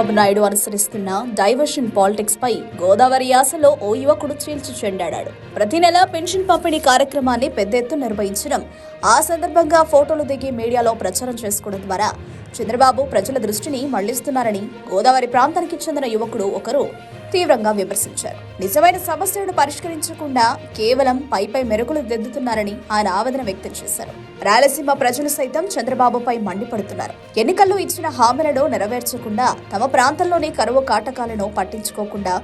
చంద్రబాబు నాయుడు అనుసరిస్తున్న diversion politics పై గోదావరి యాసలో ఓ యువకుడు చీల్చి చెండాడాడు. ప్రతి నెల పెన్షన్ పంపిణీ కార్యక్రమాన్ని పెద్ద ఎత్తున నిర్వహించడం ఆ సందర్భంగా ఫోటోలు దిగి మీడియాలో ప్రచారం చేసుకోవడం ద్వారా చంద్రబాబు ప్రజల దృష్టిని మళ్ళిస్తున్నారని గోదావరి ప్రాంతానికి చెందిన యువకుడు ఒకరు తీవ్రంగా విమర్శించారు. నిజమైన సమస్యలను పరిష్కరించకుండా కేవలం పైపై మెరుగులు దిద్దుతున్నారని ఆయన ఆవేదన వ్యక్తం చేశారు. రాయలసీమ ప్రజలు సైతం చంద్రబాబుపై మండిపడుతున్నారు. ఎన్నికల్లో ఇచ్చిన హామీలను నెరవేర్చకుండా తమ ప్రాంతంలోని కరువు కాటకాలను పట్టించుకోకుండా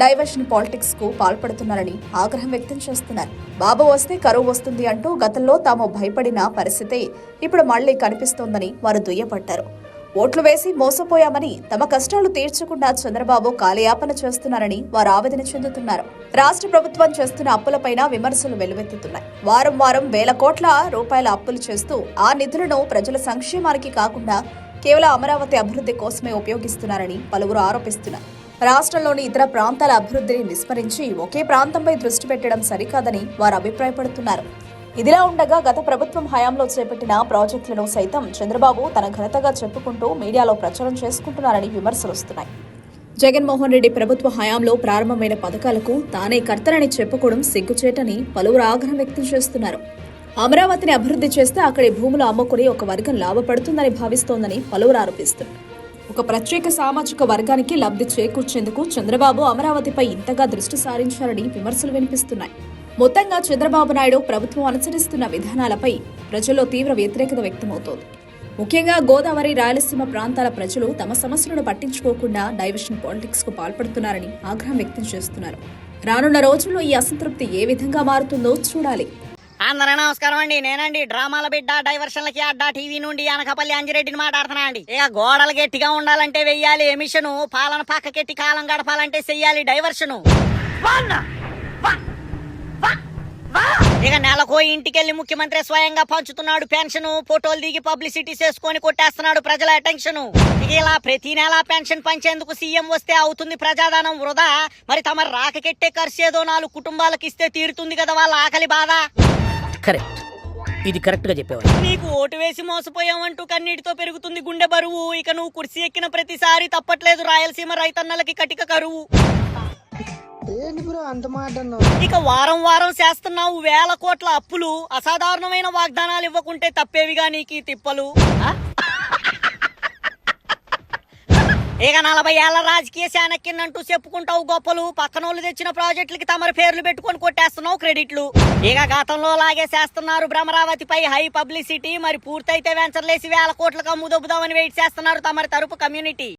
డైవర్షన్ పాలిటిక్స్కు పాల్పడుతున్నారని ఆగ్రహం వ్యక్తం చేస్తున్నారు. బాబు వస్తే కరువు వస్తుంది అంటూ గతంలో తాము భయపడిన పరిస్థితి ఇప్పుడు మళ్ళీ కనిపిస్తోందని వారు దుయ్యపట్టారు ఓట్లు వేసి మోసపోయామని తమ కష్టాలు తీర్చకుండా చంద్రబాబు కాలయాపన చేస్తున్నారని వారు ఆవేదన చెందుతున్నారు. రాష్ట్ర ప్రభుత్వం చేస్తున్న అప్పులపైన విమర్శలు వెల్లువెత్తుతున్నాయి. వారం వారం వేల కోట్ల రూపాయల అప్పులు చేస్తూ ఆ నిధులను ప్రజల సంక్షేమానికి కాకుండా కేవలం అమరావతి అభివృద్ధి కోసమే ఉపయోగిస్తున్నారని పలువురు ఆరోపిస్తున్నారు. రాష్ట్రంలోని ఇతర ప్రాంతాల అభివృద్ధిని విస్మరించి ఒకే ప్రాంతంపై దృష్టి పెట్టడం సరికాదని వారు అభిప్రాయపడుతున్నారు. ఇదిలా ఉండగా గత ప్రభుత్వం హయాంలో చేపట్టిన ప్రాజెక్టులను సైతం చంద్రబాబు తన ఘనతగా చెప్పుకుంటూ మీడియాలో ప్రచారం చేసుకుంటున్నారని విమర్శలు వస్తున్నాయి. జగన్మోహన్ రెడ్డి ప్రభుత్వ హయాంలో ప్రారంభమైన పథకాలకు తానే కర్తనని చెప్పుకోవడం సిగ్గుచేటని పలువురు ఆగ్రహం వ్యక్తం చేస్తున్నారు. అమరావతిని అభివృద్ధి చేస్తే అక్కడి భూములు అమ్ముకుని ఒక వర్గం లాభపడుతుందని భావిస్తోందని పలువురు ఆరోపిస్తున్నారు. ఒక ప్రత్యేక సామాజిక వర్గానికి లబ్ధి చేకూర్చేందుకు చంద్రబాబు అమరావతిపై ఇంతగా దృష్టి సారించారని విమర్శలు వినిపిస్తున్నాయి. మొత్తంగా చంద్రబాబు నాయుడు ప్రభుత్వం అనుసరిస్తున్న విధానాలపై ప్రజల్లో తీవ్ర వ్యతిరేకత వ్యక్తమవుతోంది. ముఖ్యంగా గోదావరి రాయలసీమ ప్రాంతాల ప్రజలు తమ సమస్యలను పట్టించుకోకుండా డైవర్షన్ పాలిటిక్స్కు పాల్పడుతున్నారని ఆగ్రహం వ్యక్తం చేస్తున్నారు. రానున్న రోజుల్లో ఈ అసంతృప్తి ఏ విధంగా మారుతుందో చూడాలి. అందరూ నమస్కారం అండి. నేనండి డ్రామాల బిడ్డ డైవర్షన్లకి అడ్డా టీవీ నుండి అనకపల్లి అంజిరెడ్డిని మాట్లాడుతున్నా అండి ఇక గోడలు గట్టిగా ఉండాలంటే వెయ్యాలి ఎమిషను పాలన పక్కకెట్టి కాలం గడపాలంటే చెయ్యాలి డైవర్షను. నెలకో ఇంటికెళ్ళి ముఖ్యమంత్రి స్వయంగా పంచుతున్నాడు పెన్షన్ ఫోటోలు దిగి పబ్లిసిటీ చేసుకొని కొట్టేస్తున్నాడు ప్రజల అటెన్షన్. ఇలా ప్రతి నెల పెన్షన్ పంచేందుకు సీఎం వస్తే అవుతుంది ప్రజాదానం వృధా. మరి తమ రాకకెట్టే ఖర్చు ఏదో నాలుగు కుటుంబాలకు ఇస్తే తీరుతుంది కదా వాళ్ళ ఆకలి బాధ? కరెక్ట్. ఇది కరెక్ట్గా చెప్పేవాడు నీకు ఓటు వేసి మోసపోయావంటూ కన్నీటితో పెరుగుతుంది గుండె బరువు. ఇక నువ్వు కుర్చీ ఎక్కిన ప్రతిసారి తప్పట్లేదు రాయలసీమ రైతన్నలకి కటిక కరువు. ఏంటి బ్రో అంత మాట ఇక వారం వారం చేస్తున్నావు వేల కోట్ల అప్పులు అసాధారణమైన వాగ్దానాలు ఇవ్వకుంటే తప్పేవిగా నీకు తిప్పలు? ఇక నలభై ఏళ్ళ రాజకీయ శానక్కిందంటూ చెప్పుకుంటావు గొప్పలు. పక్కనోళ్ళు తెచ్చిన ప్రాజెక్టులకి తమరి పేర్లు పెట్టుకొని కొట్టేస్తున్నావు క్రెడిట్లు. ఇక గతంలో లాగే చేస్తున్నారు భ్రమరావతిపై హై పబ్లిసిటీ. మరి పూర్తయితే వెంచర్లేసి వేల కోట్లకు అమ్ముదొబ్బుదామని వెయిట్ చేస్తున్నారు తమరి తరపు కమ్యూనిటీ.